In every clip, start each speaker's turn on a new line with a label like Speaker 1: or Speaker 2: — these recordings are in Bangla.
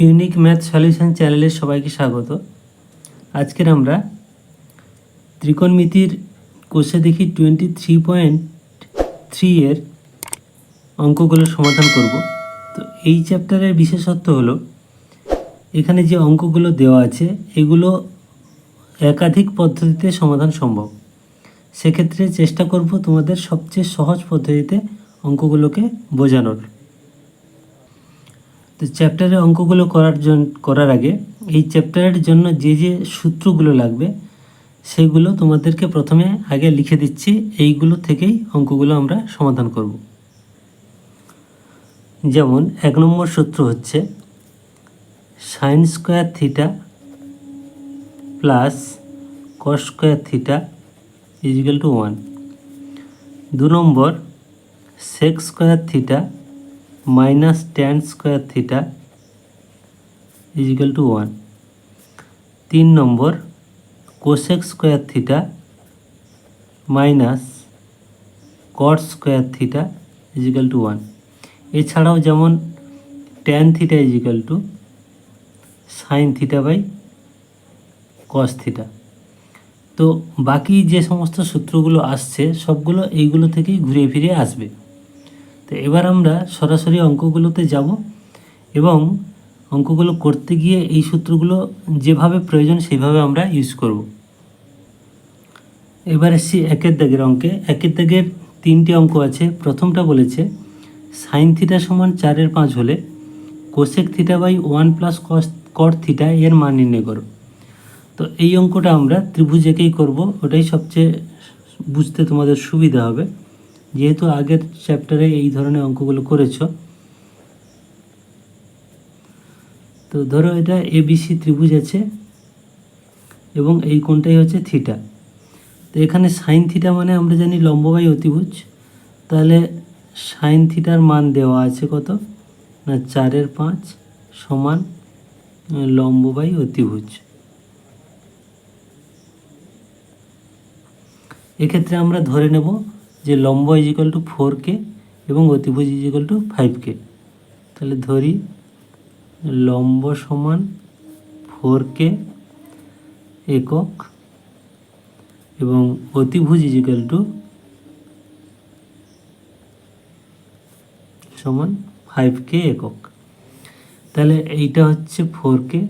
Speaker 1: ইউনিক ম্যাথ সলিউশন চ্যানেলে সবাইকে স্বাগত। আজকের আমরা ত্রিকোণমিতির কোষে দেখি টোয়েন্টি থ্রি পয়েন্ট থ্রি এর অঙ্কগুলো সমাধান করব। তো এই চ্যাপ্টারের বিশেষত্ব হলো, এখানে যে অঙ্কগুলো দেওয়া আছে, এগুলো একাধিক পদ্ধতিতে সমাধান সম্ভব। সেক্ষেত্রে চেষ্টা করব তোমাদের সবচেয়ে সহজ পদ্ধতিতে অঙ্কগুলোকে বোঝানোর। তো চ্যাপ্টারের অঙ্কগুলো করার জন্য করার আগে এই চ্যাপ্টারের জন্য যে যে সূত্রগুলো লাগবে, সেগুলো তোমাদেরকে প্রথমে আগে লিখে দিচ্ছি। এইগুলো থেকেই অঙ্কগুলো আমরা সমাধান করব। যেমন, এক নম্বর সূত্র হচ্ছে sine square theta plus cos square theta is equal to one দু নম্বর sec square theta minus tan square theta is equal to one তিন নম্বর cosec square theta minus cot square theta is equal to one এছাড়াও যেমন tan theta is equal to sine theta by cos theta তো বাকি যে সমস্ত সূত্রগুলো আসছে, সবগুলো এইগুলো থেকেই ঘুরে ফিরে আসবে। তো এবার আমরা সরাসরি অঙ্কগুলোতে যাব এবং অঙ্কগুলো করতে গিয়ে এই সূত্রগুলো যেভাবে প্রয়োজন সেইভাবে আমরা ইউজ করব। এবার এসছি একের দাগের অঙ্কে। একের দাগের তিনটি অঙ্ক আছে। প্রথমটা বলেছে সাইন থিটা সমান চারের পাঁচ হলে cosec theta by one plus cos cot theta এর মান নির্ণয় করো। তো এই অঙ্কটা আমরা ত্রিভুজ একেই করব। ওটাই সবচেয়ে বুঝতে তোমাদের সুবিধা হবে। যেহেতু আগের চ্যাপ্টারে এই ধরনের অঙ্কগুলো করেছ। তো ধরো এটা এবিসি ত্রিভুজ আছে এবং এই কোণটাই হচ্ছে থিটা তো এখানে সাইন থিটা মানে আমরা জানি লম্ববাই অতিভুজ। তাহলে সাইন থিটার মান দেওয়া আছে কত? না, চারের পাঁচ সমান লম্ববাই অতিভুজ। এক্ষেত্রে আমরা ধরে নেব যে লম্ব ইজিক্যাল টু ফোর কে এবং অতিভুজ ইজিক্যাল টু ফাইভ কে তাহলে ধরি, লম্ব সমান ফোর কে একক এবং অতিভুজ ইজিক্যাল টু সমান ফাইভ কে একক। তাহলে এইটা হচ্ছে ফোর কে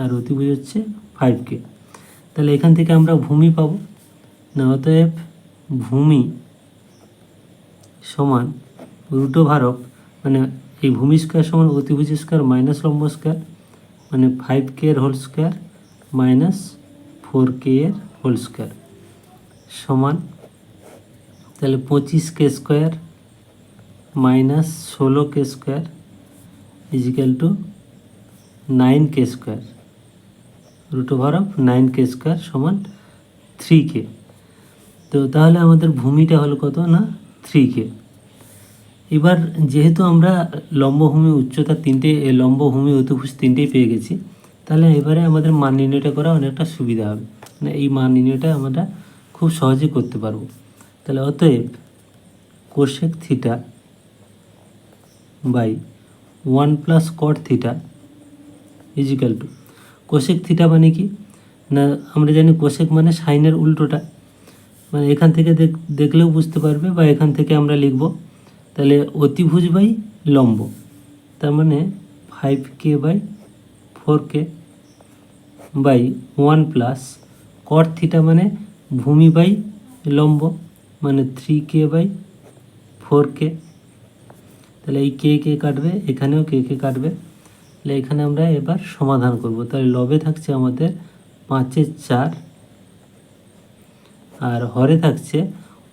Speaker 1: আর অতিভুজ হচ্ছে ফাইভ কে তাহলে এখান থেকে আমরা ভূমি পাবো। না, অতএব ভূমি সমান রুটো ভারক মানে এই ভূমি স্কোয়ার সমান অতিভুজ স্কোয়ার মাইনাস লম্ব স্কোয়ার মানে ফাইভ কে এর whole square minus four k এর হোল স্কোয়ার সমান তাহলে পঁচিশ কে স্কোয়ার মাইনাস ষোলো k square is equal to nine k square root over of nine k square সমান থ্রি কে তো তাহলে আমাদের ভূমিটা হলো কত না? থ্রি কে এবার যেহেতু আমরা লম্বভূমি উচ্চতা তিনটে লম্বভূমি অতিভুজ তিনটেই পেয়ে গেছি, তাহলে এবারে আমাদের মান নির্ণয়টা করা অনেকটা সুবিধা হবে। মানে এই মান নির্ণয়টা আমরা খুব সহজে করতে পারব। তাহলে অতএব cosec theta by one plus cot theta is equal to cosec theta মানে কি? না, আমরা জানি কোশেক মানে সাইনের উল্টোটা। মানে এখান থেকে দেখ- দেখলেও বুঝতে পারবে বা এখান থেকে আমরা লিখব। তাহলে অতিভুজ বাই লম্ব। তার মানে five k by four k by one plus cot theta মানে ভূমি বাই লম্ব মানে three k by four k তাহলে এই কে কে কাটবে, এখানেও কে কে কাটবে। তাহলে এখানে আমরা এবার সমাধান করব। তাহলে লবে থাকছে আমাদের পাঁচের চার আর হরে থাকছে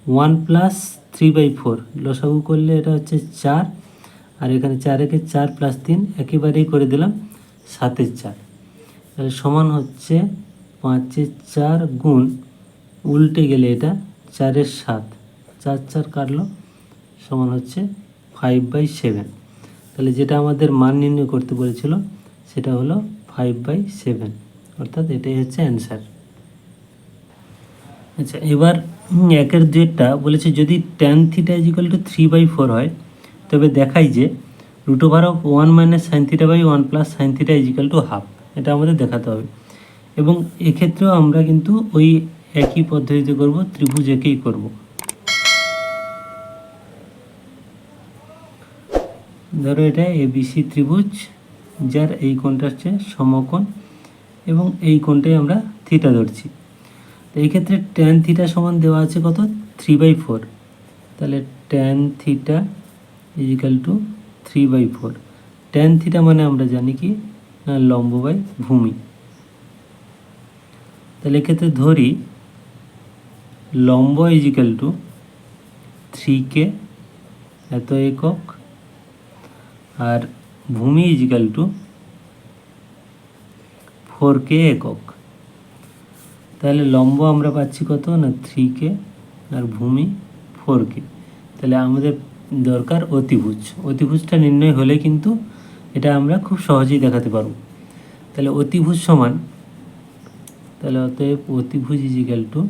Speaker 1: one plus three by four. লসাগু করলে এটা হচ্ছে চার, আর এখানে চার একে চার প্লাস তিন, একেবারেই করে দিলাম সাতের চার। তাহলে সমান হচ্ছে পাঁচের চার গুণ উল্টে গেলে এটা চারের সাত। চার চার কাটলো, সমান হচ্ছে ফাইভ বাই সেভেন। তাহলে যেটা আমাদের মান নির্ণয় করতে বলেছিল, সেটা হলো ফাইভ বাই সেভেন। অর্থাৎ এটাই হচ্ছে অ্যান্সার। আচ্ছা এবার একের দুয়েরটা বলেছে যদি tan theta is equal to three by four হয়, তবে দেখাই যে root over of one minus sine theta by one plus sine theta is equal to half এটা আমাদের দেখাতে হবে। এবং এক্ষেত্রেও আমরা কিন্তু ওই একই পদ্ধতিতে করব, ত্রিভুজ একেই করব। ধরো এটা এবিসি ত্রিভুজ, যার এই কোণটা হচ্ছে সমকোণ, এবং এই কোণটাই আমরা থিটা ধরছি। এই ক্ষেত্রে ট্যান থিটা সমান দেওয়া আছে কত? থ্রি বাই ফোর তাহলে tan theta is equal to three by four tan theta মানে আমরা জানি কি? লম্ব বাই ভূমি। তাহলে এক্ষেত্রে ধরি, লম্ব ইজিক্যাল টু থ্রি কে এত একক। আর ভূমি ইজিক্যাল টু ফোর কে একক। তাহলে লম্ব আমরা পাচ্ছি কত? না থ্রি কে আর ভূমি ফোর কে তাহলে আমাদের দরকার অতিভুজ। অতিভুজটা নির্ণয় হলে কিন্তু এটা আমরা খুব সহজেই দেখাতে পারব। তাহলে অতিভুজ সমান, তাহলে অতএব অতিভুজ is equal to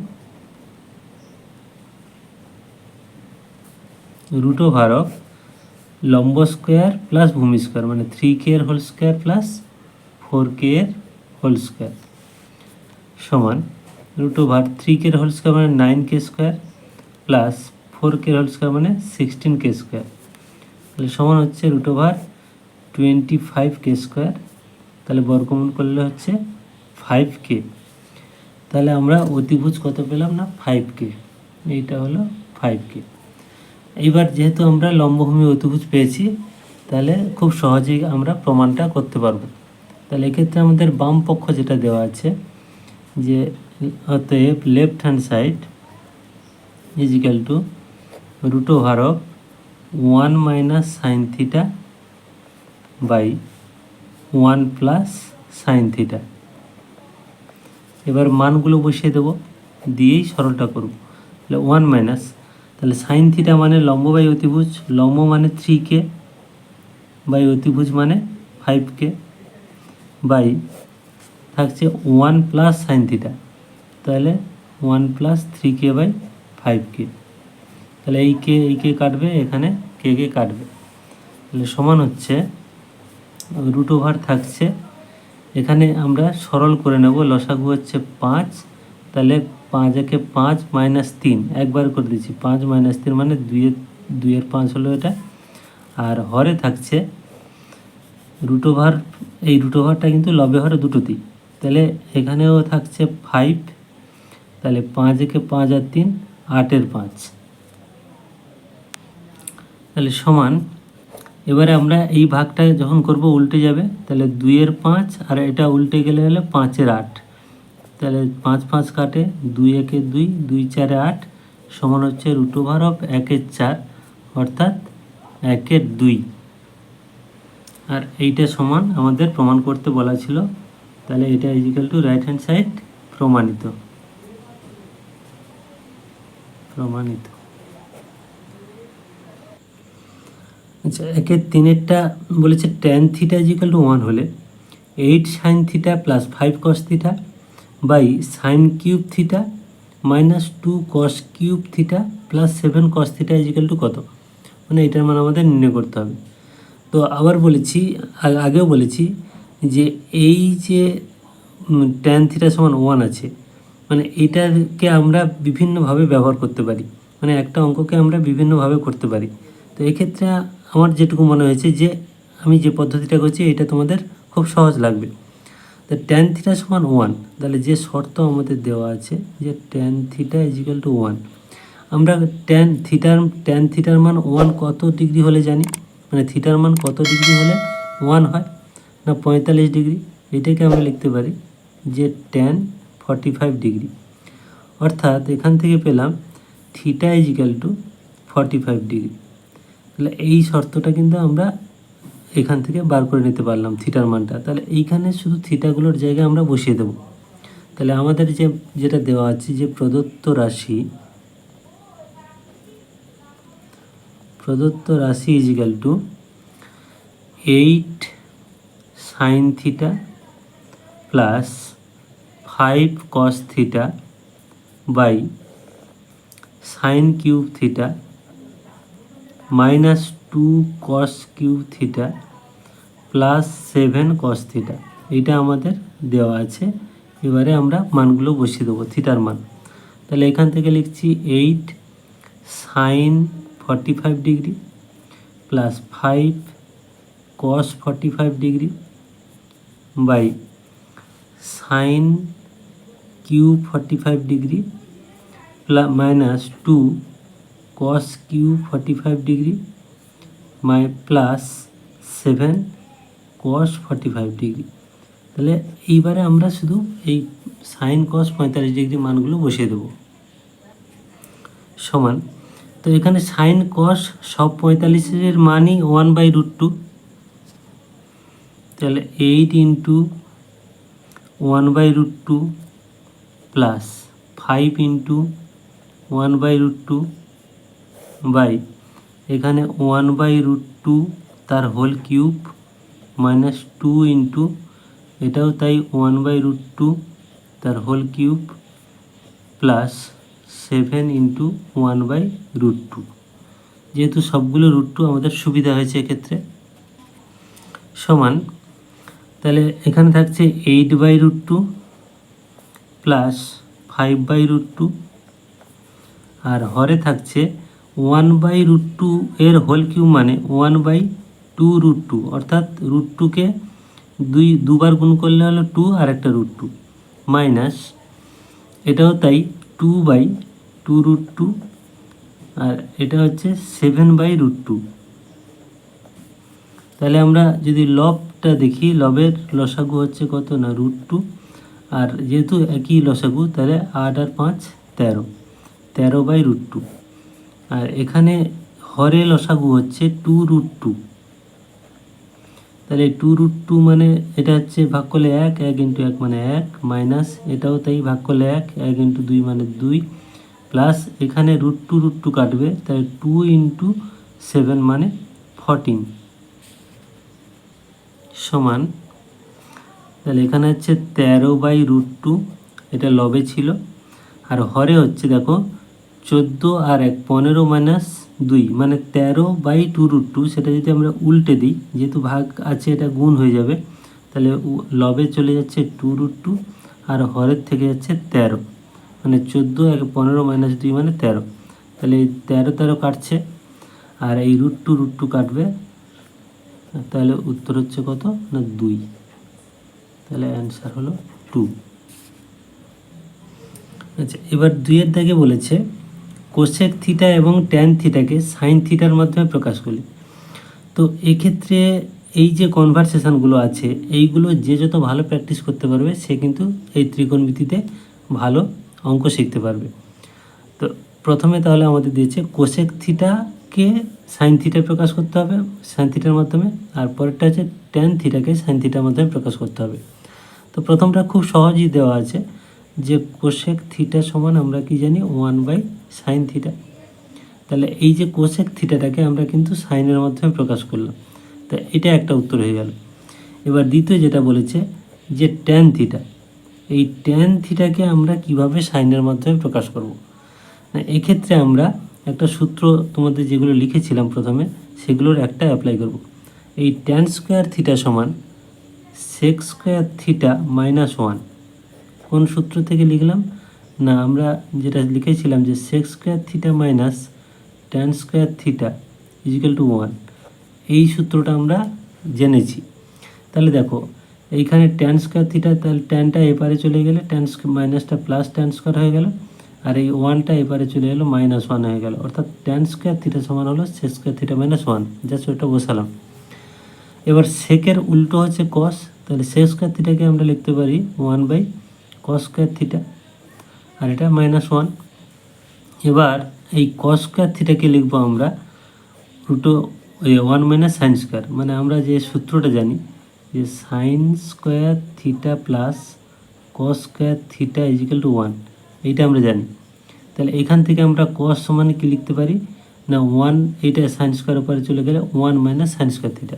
Speaker 1: root over of লম্ব স্কোয়ার প্লাস ভূমি স্কোয়ার মানে থ্রি কে এর whole square plus four k এর হোল স্কোয়ার সমান। রুট ওভার থ্রি কে এর হোল স্কোয়ার মানে nine k square plus four k whole square মানে সিক্সটিন কে স্কোয়ার তাহলে সমান হচ্ছে root over twenty five k square তাহলে বর্গমূল করলে হচ্ছে ফাইভ কে তাহলে আমরা অতিভুজ কত পেলাম না? ফাইভ কে এইটা হলো ফাইভ কে এইবার যেহেতু আমরা লম্বভূমি অতিভুজ পেয়েছি, তাহলে খুব সহজেই আমরা প্রমাণটা করতে পারব। তাহলে এক্ষেত্রে আমাদের বাম পক্ষ যেটা দেওয়া আছে, যে অতএব left hand side is equal to root over of one minus sine theta by one plus sine theta এবার মানগুলো বসিয়ে দেবো, দিয়েই সরলটা করব। তাহলে ওয়ান মাইনাস তাহলে সাইন থিটা মানে লম্ব বাই অতিভুজ, লম্ব মানে থ্রি কে বাই অতিভুজ মানে ফাইভ কে বাই থাকছে ওয়ান প্লাস সাইন থিটা তাহলে one plus three k by five k তাহলে এই কে এই কে কাটবে, এখানে কে কে কাটবে। তাহলে সমান হচ্ছে রুট ওভার থাকছে। এখানে আমরা সরল করে নেব, লসাগু হচ্ছে পাঁচ, তাহলে পাঁচ একে পাঁচ মাইনাস তিন, একবার করে দিচ্ছি, পাঁচ মাইনাস তিন মানে দুইয়ের দুইয়ের পাঁচ হলো এটা। আর হরে থাকছে রুট ওভার এই রুট ওভারটা কিন্তু লবে হরে দুটোতেই। তাহলে এখানেও থাকছে ফাইভ তাহলে পাঁচ একে পাঁচ আর তিন, আটের পাঁচ। তাহলে সমান, এবারে আমরা এই ভাগটা যখন করব উল্টে যাবে, তাহলে দুইয়ের পাঁচ আর এটা উল্টে গেলে হলে পাঁচের আট। তাহলে পাঁচ পাঁচ কাটে দুই একে দুই দুই চারে আট, সমান হচ্ছে রুট ওভার অফ একের চার, অর্থাৎ একের দুই। আর এইটা সমান আমাদের প্রমাণ করতে বলা ছিল, তাহলে এটা is equal to right hand side প্রমাণিত। প্রমাণিত। আচ্ছা একের তিনেরটা বলেছে tan theta is equal to one হলে eight sine theta plus five cos theta by sine cube theta minus two cos cube theta plus seven cos theta is equal to কত? মানে এটার মান আমাদের নির্ণয় করতে হবে। তো আবার বলেছি আগেও বলেছি যে এই যে টেন থিটা সমান ওয়ান আছে মানে এটাকে আমরা বিভিন্নভাবে ব্যবহার করতে পারি। মানে একটা অঙ্ককে আমরা বিভিন্নভাবে করতে পারি। তো এক্ষেত্রে আমার যেটুকু মনে হয়েছে যে, আমি যে পদ্ধতিটা করছি, এটা তোমাদের খুব সহজ লাগবে। তো ট্যান থিটা সমান ওয়ান তাহলে যে শর্ত আমাদের দেওয়া আছে যে tan theta is equal to one আমরা ট্যান থিটার ট্যান থিটার মান ওয়ান কত ডিগ্রি হলে জানি? মানে থিটার মান কত ডিগ্রি হলে ওয়ান হয়? না পঁয়তাল্লিশ ডিগ্রি এটাকে আমরা লিখতে পারি যে ট্যান ফর্টি ফাইভ ডিগ্রি অর্থাৎ এখান থেকে পেলাম theta is equal to forty five degree তাহলে এই শর্তটা কিন্তু আমরা এখান থেকে বার করে নিতে পারলাম থিটার মানটা। তাহলে এইখানে শুধু থিটাগুলোর জায়গায় আমরা বসিয়ে দেব। তাহলে আমাদের যে, যেটা দেওয়া আছে যে প্রদত্ত রাশি প্রদত্ত রাশি is equal to eight sine theta plus five cos theta by sine cube theta minus two cos cube theta plus seven cos theta এইটা আমাদের দেওয়া আছে। এবারে আমরা মানগুলো বসিয়ে দেবো থিটার মান। তাহলে এখান থেকে লিখছি eight sine forty five degree plus five cos forty five degree by sine cube forty five degree minus two cos cube forty five degree my plus seven cos forty five degree তাহলে এইবারে আমরা শুধু এই সাইন কস পঁয়তাল্লিশ ডিগ্রি মানগুলো বসিয়ে দেবো। সমান। তো এখানে সাইন কস সব পঁয়তাল্লিশের মানই ওয়ান বাই রুট টু তাহলে eight into one by root two plus five into one by root two by এখানে ওয়ান বাই রুট টু তার whole cube minus two into এটাও তাই ওয়ান বাই রুট টু তার whole cube plus seven into one by root two যেহেতু সবগুলো রুট টু আমাদের সুবিধা হয়েছে এক্ষেত্রে। সমান, তাহলে এখানে থাকছে eight by root two plus five by root two আর হরে থাকছে ওয়ান বাই রুট টু এর হোল কিউ মানে one by two root two অর্থাৎ রুট টুকে দুই, দুবার গুণ করলে হলো টু আর একটা রুট টু মাইনাস এটাও তাই two by two root two আর এটা হচ্ছে সেভেন বাই রুট টু তাহলে আমরা যদি লবটা দেখি লবের লসাগু হচ্ছে কত না রুট টু আর যেহেতু একই লসাগু, তাহলে আট আর পাঁচ তেরো। তেরো বাই রুট টু। আর এখানে হরে লসাগু হচ্ছে টু রুট টু। তাহলে টু রুট টু মানে এটা হচ্ছে ভাগ করলে এক এক ইন্টু এক মানে এক, মাইনাস এটাও তাই ভাগ করলে এক এক ইন্টু দুই মানে দুই। প্লাস এখানে রুট টু রুট টু কাটবে, তাহলে টু ইন্টু সেভেন মানে ফরটিন। সমান তাহলে এখানে হচ্ছে তেরো বাই রুট টু, এটা লবে ছিল। আর হরে হচ্ছে দেখো চোদ্দ আর এক, পনেরো মাইনাস দুই মানে তেরো বাই টু রুট টু, সেটা যদি আমরা উল্টে দিই, যেহেতু ভাগ আছে, এটা গুণ হয়ে যাবে। তাহলে লবে চলে যাচ্ছে টু রুট টু, আর হরের থেকে যাচ্ছে তেরো। মানে চোদ্দ এক, পনেরো মাইনাস দুই মানে তেরো। তাহলে এই তেরো তেরো কাটছে, আর এই রুট টু রুট টু কাটবে, তাহলে উত্তর হচ্ছে কত? না, দুই। তাহলে অ্যান্সার হলো টু আচ্ছা এবার দুইয়ের দাগে বলেছে কোসেক থিটা এবং ট্যান থিটাকে সাইন থিটার মাধ্যমে প্রকাশ করলে তো এক্ষেত্রে এই যে কনভারসেশনগুলো আছে, এইগুলো যে যত ভালো প্র্যাকটিস করতে পারবে, সে কিন্তু এই ত্রিকোণমিতিতে ভালো অঙ্ক শিখতে পারবে। তো প্রথমে তাহলে আমাদের দিয়েছে কোসেক থিটাকে সাইন থিটায় প্রকাশ করতে হবে সাইন থিটার মাধ্যমে, আর পরেরটা হচ্ছে ট্যান থিটাকে সাইন থিটার মাধ্যমে প্রকাশ করতে হবে। তো প্রথমটা খুব সহজই দেওয়া আছে যে কোশেক থিটা সমান আমরা কি জানি ওয়ান বাই সাইন থিটা তাহলে এই যে কোশেক থিটাটাকে আমরা কিন্তু সাইনের মাধ্যমে প্রকাশ করলাম। তা এটা একটা উত্তর হয়ে গেল। এবার দ্বিতীয় যেটা বলেছে যে ট্যান থিটা এই ট্যান থিটাকে আমরা কীভাবে সাইনের মাধ্যমে প্রকাশ করব? না, এক্ষেত্রে আমরা একটা সূত্র তোমাদের যেগুলো লিখেছিলাম প্রথমে, সেগুলোর একটা অ্যাপ্লাই করব। এই ট্যান স্কোয়ার থিটা সমান sec square theta minus one কোন সূত্র থেকে লিখলাম? না, আমরা যেটা লিখেছিলাম যে sec square theta minus tan square theta equal to one এই সূত্রটা আমরা জেনেছি। তাহলে দেখো, এইখানে ট্যান স্কোয়ার থিটা তাহলে ট্যানটা এপারে চলে গেলে ট্যান মাইনাসটা প্লাস ট্যান স্কোয়ার হয়ে গেল, আর এই ওয়ানটা এপারে চলে এলো মাইনাস ওয়ান হয়ে গেল। অর্থাৎ ট্যান স্কোয়ার থিটা সমান হলো sec square theta minus one just ওটা বসালাম। এবার সেকের উল্টো হচ্ছে কস তাহলে সেক্স স্কোয়ার থিটাকে আমরা লিখতে পারি one by cos square theta আর এটা মাইনাস ওয়ান এবার এই কস স্কোয়ার থিটাকে লিখব আমরা root one minus sine square মানে আমরা যে সূত্রটা জানি, যে sine square theta plus cos square theta equal to one এইটা আমরা জানি। তাহলে এখান থেকে আমরা কস সমান কি লিখতে পারি? না ওয়ান এইটা সাইন স্কোয়ার উপরে চলে গেলে one minus sine square theta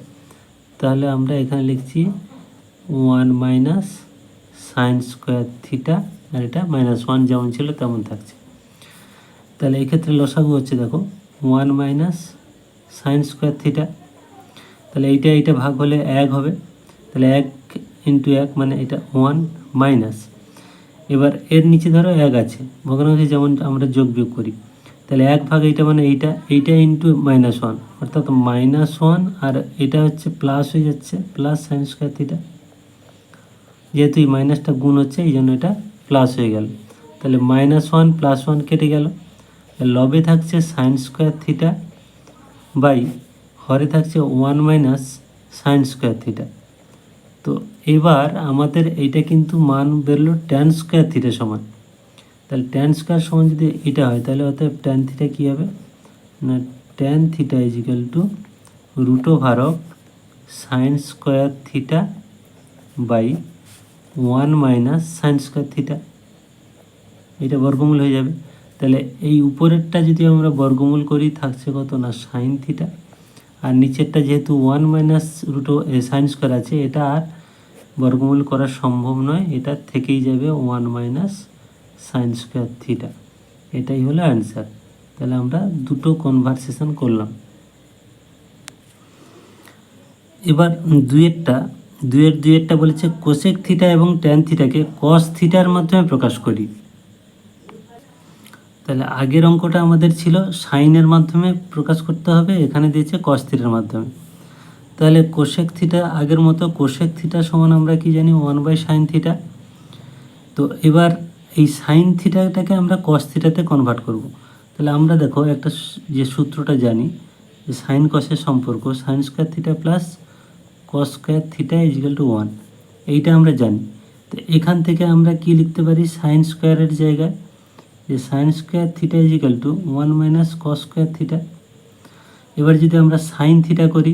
Speaker 1: তাহলে আমরা এখানে লিখছি one minus sine square theta আর এটা মাইনাস ওয়ান যেমন ছিল তেমন থাকছে। তাহলে এক্ষেত্রে লসাগু হচ্ছে দেখো one minus sine square theta তাহলে এইটা এইটা ভাগ হলে এক হবে, তাহলে এক ইন্টু এক মানে এটা ওয়ান মাইনাস এবার এর নিচে ধরো এক আছে, ভগ্নাংশে যেমন আমরা যোগ বিয়োগ করি। তাহলে এক ভাগ এইটা মানে এইটা এইটা ইন্টু মাইনাস ওয়ান অর্থাৎ মাইনাস ওয়ান আর এটা হচ্ছে প্লাস হয়ে যাচ্ছে প্লাস সাইন স্কোয়ার থিটা যেহেতু এই মাইনাসটা গুণ হচ্ছে এই জন্য এটা প্লাস হয়ে গেল। তাহলে মাইনাস ওয়ান প্লাস ওয়ান কেটে গেল। লবে থাকছে সাইন স্কোয়ার থিটা বাই হরে থাকছে one minus sine square theta তো এবার আমাদের এইটা কিন্তু মান বেরোলো ট্যান স্কোয়ার থিটা সমান। তাহলে ট্যান স্কোয়ার সমান যদি এটা হয়, তাহলে অতএব ট্যান থিটা কী হবে? না tan theta equal to root over of sine square theta by one minus sine square theta এটা বর্গমূল হয়ে যাবে। তাহলে এই উপরেরটা যদি আমরা বর্গমূল করি, থাকছে কত না সাইন থিটা আর নিচেরটা যেহেতু one minus root sine square আছে, এটা আর বর্গমূল করা সম্ভব নয়, এটা থেকেই যাবে one minus sine square theta এটাই হলো অ্যান্সার তাহলে আমরা দুটো কনভারসেশন করলাম। এবার দুয়েরটা দুয়ের দুয়েরটা বলেছে কোশেক থিটা এবং ট্যান থিটাকে কস থিটার মাধ্যমে প্রকাশ করি। তাহলে আগের অঙ্কটা আমাদের ছিল সাইনের মাধ্যমে প্রকাশ করতে হবে, এখানে দিয়েছে কস থিটার মাধ্যমে। তাহলে কোশেক থিটা আগের মতো কোশেক থিটা সমান আমরা কি জানি ওয়ান বাই সাইন থিটা তো এবার এই সাইন থিটাটাকে আমরা কস থিটাতে কনভার্ট করব। তাহলে আমরা দেখো একটা যে সূত্রটা জানি, যে সাইন কসের সম্পর্ক sine square theta plus cos square theta equal to one এইটা আমরা জানি। তো এখান থেকে আমরা কি লিখতে পারি? সাইন স্কোয়ারের জায়গায়। যে sine square theta equal to one minus cos square theta এবার যদি আমরা সাইন থিটা করি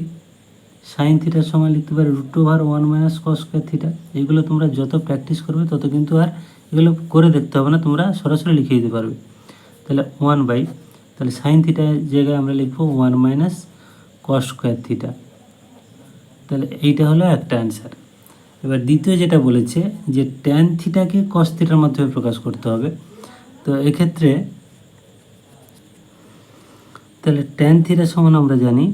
Speaker 1: সাইন থিটার সময় লিখতে পারি root over one minus cos square theta এগুলো তোমরা যত প্র্যাকটিস করবে, তত কিন্তু আর এগুলো করে দেখতে হবে না, তোমরা সরাসরি লিখে দিতে পারবে। তাহলে ওয়ান বাই তাহলে সাইন থিটার জায়গায় আমরা লিখব one minus cos square theta তাহলে এইটা হলো একটা অ্যান্সার এবার দ্বিতীয় যেটা বলেছে, যে ট্যান থিটাকে কস থিটার মাধ্যমে প্রকাশ করতে হবে। তো এক্ষেত্রে, তাহলে ট্যান থিটা সমান আমরা জানি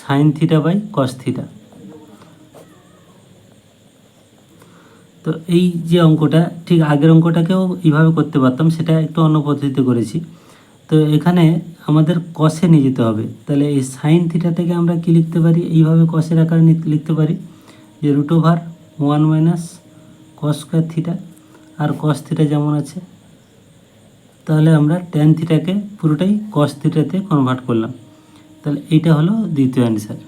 Speaker 1: sine theta by cos theta তো এই যে অঙ্কটা, ঠিক আগের অঙ্কটাকেও এইভাবে করতে পারতাম, সেটা একটু অন্য পদ্ধতিতে করেছি। তো এখানে আমাদের কষে নিয়ে যেতে হবে। তাহলে এই সাইন থিটা থেকে আমরা কি লিখতে পারি? এইভাবে কষের আকারে লিখতে পারি যে root over one minus cos square theta আর কস থিটা যেমন আছে, তাহলে আমরা ট্যান থিটাকে পুরোটাই কস থিটাতে কনভার্ট করলাম। তাহলে এইটা হলো দ্বিতীয় অ্যান্সার